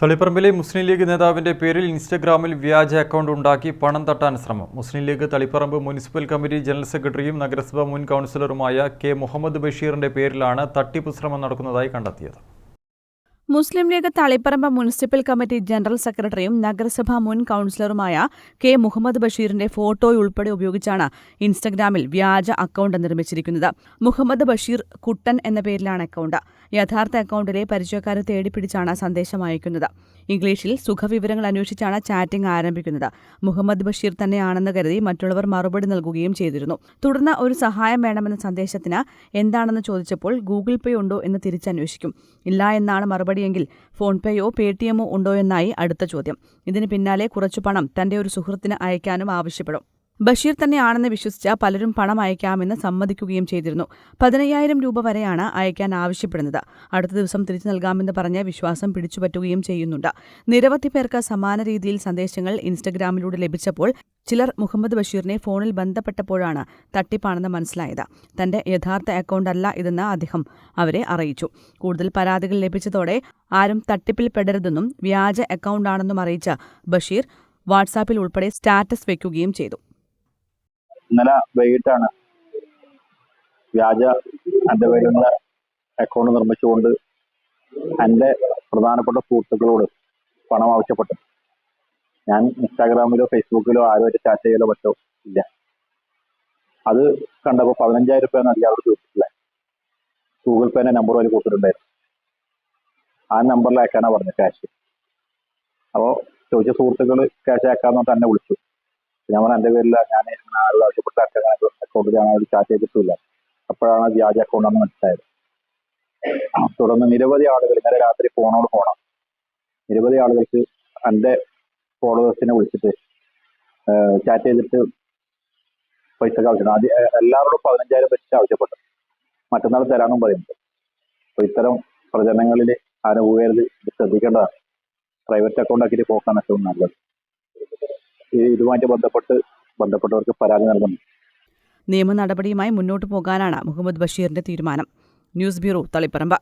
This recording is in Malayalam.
തളിപ്പറമ്പിലെ മുസ്ലിം ലീഗ് നേതാവിന്റെ പേരിൽ ഇൻസ്റ്റഗ്രാമിൽ വ്യാജ അക്കൗണ്ട് ഉണ്ടാക്കി പണം തട്ടാൻ ശ്രമം. Muslim League Taliparamba municipal committee general സെക്രട്ടറിയും നഗരസഭാ മുൻ കൗൺസിലറുമായ കെ മുഹമ്മദ് ബഷീറിന്റെ പേരിലാണ് തട്ടിപ്പ് ശ്രമം നടക്കുന്നതായി കണ്ടെത്തിയത്. Muslim League Taliparamba municipal committee general സെക്രട്ടറിയും നഗരസഭാ മുൻ കൌൺസിലറുമായ കെ മുഹമ്മദ് ബഷീറിന്റെ ഫോട്ടോയുൾപ്പെടെ ഉപയോഗിച്ചാണ് ഇൻസ്റ്റഗ്രാമിൽ വ്യാജ അക്കൗണ്ട് നിർമ്മിച്ചിരിക്കുന്നത്. മുഹമ്മദ് ബഷീർ കുട്ടൻ എന്ന പേരിലാണ് അക്കൗണ്ട്. യഥാർത്ഥ അക്കൗണ്ടിലെ പരിചയക്കാരെ തേടിപ്പിടിച്ചാണ് സന്ദേശം അയക്കുന്നത്. ഇംഗ്ലീഷിൽ സുഖവിവരങ്ങൾ അന്വേഷിച്ചാണ് ചാറ്റിംഗ് ആരംഭിക്കുന്നത്. മുഹമ്മദ് ബഷീർ തന്നെയാണെന്ന് കരുതി മറ്റുള്ളവർ മറുപടി നൽകുകയും ചെയ്തിരുന്നു. തുടർന്ന് ഒരു സഹായം വേണമെന്ന സന്ദേശത്തിന് എന്താണെന്ന് ചോദിച്ചപ്പോൾ ഗൂഗിൾ പേ ഉണ്ടോ എന്ന് തിരിച്ചന്വേഷിക്കും. ഇല്ല എന്നാണ് മറുപടിയെങ്കിൽ ഫോൺ പേയോ പേടിഎമ്മോ ഉണ്ടോ എന്നായി അടുത്ത ചോദ്യം. ഇതിന് പിന്നാലെ കുറച്ചു പണം തന്റെ ഒരു സുഹൃത്തിന് അയക്കാനും ആവശ്യപ്പെടും. ബഷീർ തന്നെയാണെന്ന് വിശ്വസിച്ച പലരും പണം അയക്കാമെന്ന് സമ്മതിക്കുകയും ചെയ്തിരുന്നു. പതിനയ്യായിരം രൂപ വരെയാണ് അയക്കാൻ ആവശ്യപ്പെടുന്നത്. അടുത്ത ദിവസം തിരിച്ചു നൽകാമെന്ന് പറഞ്ഞ വിശ്വാസം പിടിച്ചുപറ്റുകയും ചെയ്യുന്നുണ്ട്. നിരവധി പേർക്ക് സമാന രീതിയിൽ സന്ദേശങ്ങൾ ഇൻസ്റ്റഗ്രാമിലൂടെ ലഭിച്ചപ്പോൾ ചിലർ മുഹമ്മദ് ബഷീറിനെ ഫോണിൽ ബന്ധപ്പെട്ടപ്പോഴാണ് തട്ടിപ്പാണെന്ന് മനസ്സിലായത്. തന്റെ യഥാർത്ഥ അക്കൗണ്ട് അല്ല ഇതെന്ന് അദ്ദേഹം അവരെ അറിയിച്ചു. കൂടുതൽ പരാതികൾ ലഭിച്ചതോടെ ആരും തട്ടിപ്പിൽ പെടരുതെന്നും വ്യാജ അക്കൗണ്ടാണെന്നും അറിയിച്ച ബഷീർ വാട്സാപ്പിൽ ഉൾപ്പെടെ സ്റ്റാറ്റസ് വെക്കുകയും ചെയ്തു. ഇന്നലെ വൈകിട്ടാണ് വ്യാജ എന്റെ പേരുള്ള അക്കൗണ്ട് നിർമ്മിച്ചുകൊണ്ട് എന്റെ പ്രധാനപ്പെട്ട സുഹൃത്തുക്കളോട് പണം ആവശ്യപ്പെട്ടു ഞാൻ ഇൻസ്റ്റാഗ്രാമിലോ ഫേസ്ബുക്കിലോ ആരുമായിട്ട് ചാറ്റ് ചെയ്യലോ പറ്റോ? ഇല്ല. അത് കണ്ടപ്പോൾ പതിനഞ്ചായിരം രൂപ എന്ന് അയാളോട് ചോദിച്ചിട്ടില്ല ഗൂഗിൾ പേന്റെ നമ്പർ അതിൽ കൊടുത്തിട്ടുണ്ടായിരുന്നു. ആ നമ്പറിൽ അയക്കാനാ പറഞ്ഞത് ക്യാഷ് അപ്പോൾ ചോദിച്ച സുഹൃത്തുക്കൾ ക്യാഷ് അയക്കാന്ന് തന്നെ വിളിച്ചു. ഞാൻ പറഞ്ഞ എന്റെ പേരില്ല ഞാൻ ആരോട് ആവശ്യപ്പെട്ട അക്കൗണ്ട് ഞാൻ ചാറ്റ് ചെയ്തിട്ടില്ല അപ്പോഴാണ് വ്യാജ അക്കൗണ്ട് എന്ന് മനസ്സിലായത്. തുടർന്ന് നിരവധി ആളുകൾ ഇന്നലെ രാത്രി ഫോണോട് ഫോണാണ് നിരവധി ആളുകൾക്ക് എന്റെ ഫോളോവേഴ്സിനെ വിളിച്ചിട്ട് ചാറ്റ് ചെയ്തിട്ട് പൈസ ആവശ്യമാണ് ആദ്യം എല്ലാവരോടും പതിനഞ്ചായിരം വെച്ച് ആവശ്യപ്പെട്ടു. മറ്റന്നാൾ തരാനും പറയുന്നുണ്ട്. അപ്പൊ ഇത്തരം പ്രചരണങ്ങളിൽ പോകരുത് ശ്രദ്ധിക്കേണ്ടതാണ്. പ്രൈവറ്റ് അക്കൗണ്ട് ആക്കിയിട്ട് പോക്കാൻ ഏറ്റവും നല്ലത്. ഇതുമായിട്ട് ബന്ധപ്പെട്ട് ബന്ധപ്പെട്ടവർക്ക് പരാതി നൽകുന്നു നിയമ നടപടിയുമായി മുന്നോട്ട് പോകാനാണ് മുഹമ്മദ് ബഷീറിന്റെ തീരുമാനം. News bureau Taliparamba.